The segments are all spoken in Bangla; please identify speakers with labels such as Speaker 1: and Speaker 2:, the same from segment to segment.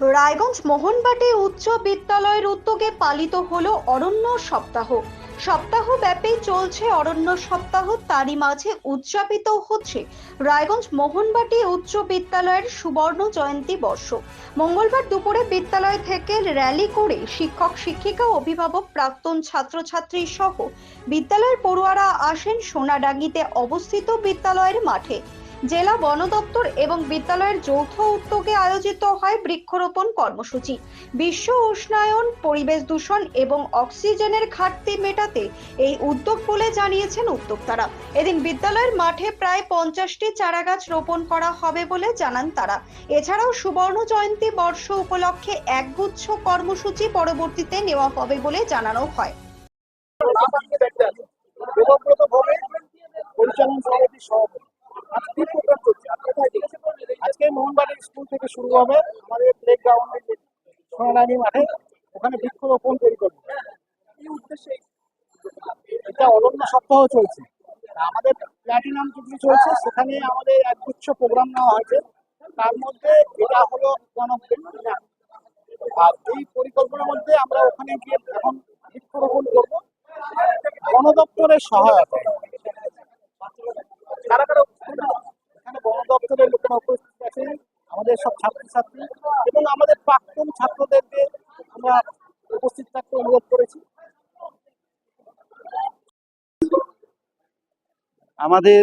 Speaker 1: রায়গঞ্জ মোহনবাটি উচ্চ বিদ্যালয়ের উদ্যোগে পালিত হলো অরণ্য সপ্তাহ। সপ্তাহ ব্যাপী চলছে অরণ্য সপ্তাহ। তারই মাঝে উদযাপিত হচ্ছে রায়গঞ্জ মোহনবাটি উচ্চ বিদ্যালয়ের সুবর্ণ জয়ন্তী বর্ষ। মঙ্গলবার দুপুরে বিদ্যালয় থেকে র্যালি করে শিক্ষক, শিক্ষিকা অভিভাবক প্রাক্তন ছাত্রছাত্রী সহ বিদ্যালয়ের পড়ুয়ারা আসেন সোনাডাঙ্গিতে অবস্থিত বিদ্যালয়ের মাঠে। জেলা বন দপ্তর এবং বিদ্যালয়ের যৌথ উদ্যোগে আয়োজিত হয় বৃক্ষরোপণ কর্মসূচি। বিশ্ব উষ্ণায়ন, পরিবেশ দূষণ এবং অক্সিজেনের ঘাটতি মেটাতে এই উদ্যোগ বলে জানিয়েছেন উদ্যোক্তারা। এদিন বিদ্যালয়ের মাঠে প্রায় পঞ্চাশটি চারাগাছ রোপণ করা হবে বলে জানান তারা। এছাড়াও সুবর্ণ জয়ন্তী বর্ষ উপলক্ষে একগুচ্ছ কর্মসূচি পরবর্তীতে নেওয়া হবে বলে জানানো হয়।
Speaker 2: পরিচালন সমিতির সভাপতি। আজকে মোহনবাড়ির স্কুল থেকে শুরু হবে আমাদের প্লে গ্রাউন্ডে মাঠে, ওখানে বৃক্ষরোপণ পরিকল্পনা এই এটা অরণ্য সপ্তাহ চলছে। আমাদের প্ল্যাটিনাম চুক্তি চলছে সেখানে আমাদের একগুচ্ছ প্রোগ্রাম নেওয়া হয়েছে। তার মধ্যে এটা হলো আর এই পরিকল্পনার মধ্যে আমরা ওখানে গিয়ে এখন বৃক্ষরোপণ করব। বন দপ্তরের সহায়তা কারা কারা উপস্থিত আছেন? এখানে বন দপ্তরের লোকেরা উপস্থিত আছেন আমাদের সব ছাত্রছাত্রী এবং আমাদের প্রাক্তন ছাত্রদেরকে আমরা উপস্থিত থাকতে অনুরোধ করেছি।
Speaker 3: আমাদের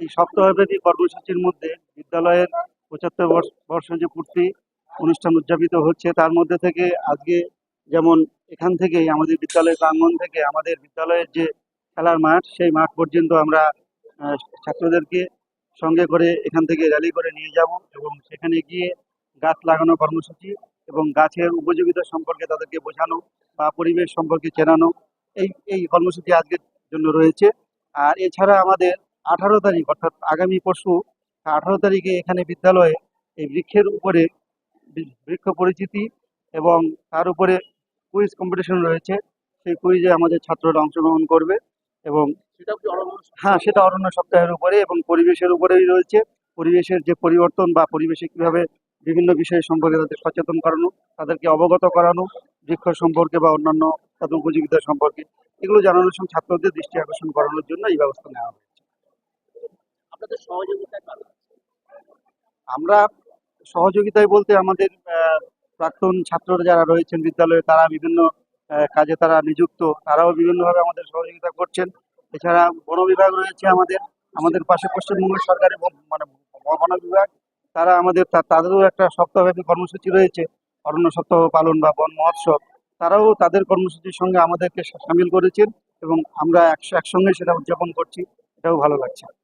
Speaker 3: এই সপ্তাহব্যাপী কর্মসূচির মধ্যে বিদ্যালয়ের পঁচাত্তর বর্ষ যে পূর্তি অনুষ্ঠান উদযাপিত হচ্ছে, তার মধ্যে থেকে আজকে যেমন এখান থেকেই আমাদের বিদ্যালয় প্রাঙ্গণ থেকে আমাদের বিদ্যালয়ের যে খেলার মাঠ, সেই মাঠ পর্যন্ত আমরা ছাত্রদেরকে সঙ্গে করে এখান থেকে র্যালি করে নিয়ে যাব এবং সেখানে গিয়ে গাছ লাগানো কর্মসূচি এবং গাছের উপযোগিতা সম্পর্কে তাদেরকে বোঝানো বা পরিবেশ সম্পর্কে চেনানো, এই এই কর্মসূচি আজকের জন্য রয়েছে। আর এছাড়া আমাদের আঠারো তারিখ, অর্থাৎ আগামী পরশু আঠারো তারিখে এখানে বিদ্যালয়ে এই বৃক্ষের উপরে বৃক্ষ পরিচিতি এবং তার উপরে কুইজ কম্পিটিশন রয়েছে। সেই কুইজে আমাদের ছাত্ররা অংশগ্রহণ করবে এবং হ্যাঁ সেটা অরণ্য সপ্তাহের উপরে এবং পরিবেশের উপরেই রয়েছে। পরিবেশের যে পরিবর্তন বা পরিবেশে কীভাবে বিভিন্ন বিষয় সম্পর্কে তাদের সচেতন করানো তাদেরকে অবগত করানো বৃক্ষ সম্পর্কে বা অন্যান্য তাদের উপযোগিতা সম্পর্কে এগুলো জানানোর সঙ্গে ছাত্রদের দৃষ্টি আকর্ষণ করানোর জন্য এই ব্যবস্থা নেওয়া
Speaker 2: হয়েছে।
Speaker 3: আমরা সহযোগিতায় বলতে আমাদের প্রাক্তন ছাত্ররা যারা রয়েছেন বিদ্যালয়ে তারা বিভিন্ন কাজে তারা নিযুক্ত তারাও বিভিন্নভাবে আমাদের সহযোগিতা করছেন। এছাড়া বন বিভাগ রয়েছে আমাদের আমাদের পাশে পশ্চিমবঙ্গ সরকারের মানে বন বিভাগ। তারা আমাদের তাদেরও একটা সপ্তাহব্যাপী কর্মসূচি রয়েছে, অরণ্য সপ্তাহ পালন বা বন মহোৎসব। তারাও তাদের কর্মসূচির সঙ্গে আমাদেরকে সামিল করেছেন এবং আমরা একস- একসঙ্গে সেটা উদযাপন করছি, এটাও ভালো লাগছে।